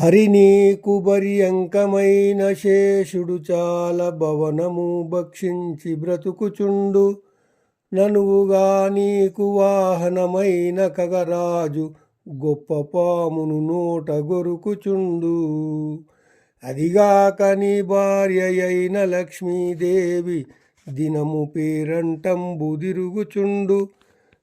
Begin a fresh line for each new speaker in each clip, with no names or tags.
హరి నీకు అంకమైన శేషుడు చాల భవనము భక్షించి బ్రతుకుచుండు. ననువుగా నీకు వాహనమైన కగరాజు గొప్ప పామును నోట గొరుకుచుండు. అదిగాక నీ భార్య అయిన లక్ష్మీదేవి దినము పేరంటంబుదిరుగుచుండు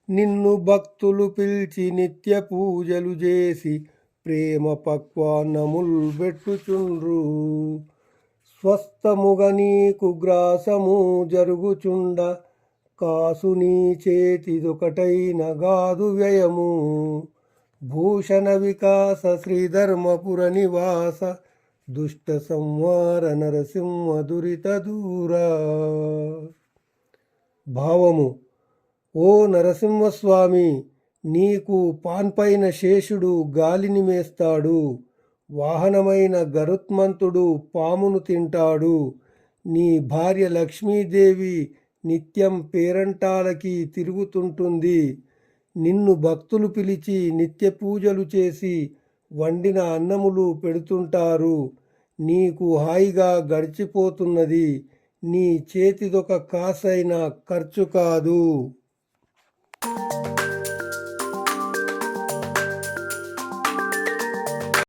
నిన్ను భక్తులు పిలిచి నిత్య పూజలు చేసి ప్రేమ పక్వాన్నముల్ పెట్టుచుండ్రు స్వస్థముగ నీకు గ్రాసము జరుగుచుండ. కాసు నీ చేతిదొకటైన గాదు వ్యయము. భూషణ వికాస శ్రీధర్మపుర నివాస. దుష్ట సంవార నరసింహ దురిత దూర. భావము ఓ నరసింహస్వామి నీకు పాన్పైన శేషుడు గాలిని మేస్తాడు వాహనమైన గరుత్మంతుడు పామును తింటాడు. నీ భార్య లక్ష్మీదేవి నిత్యం పేరంటాలకి తిరుగుతుంటుంది. నిన్ను భక్తులు పిలిచి నిత్య పూజలు చేసి వండిన అన్నములు పెడుతుంటారు. నీకు హాయిగా గడిచిపోతున్నది. నీ చేతిదొక కాసైన ఖర్చు కాదు.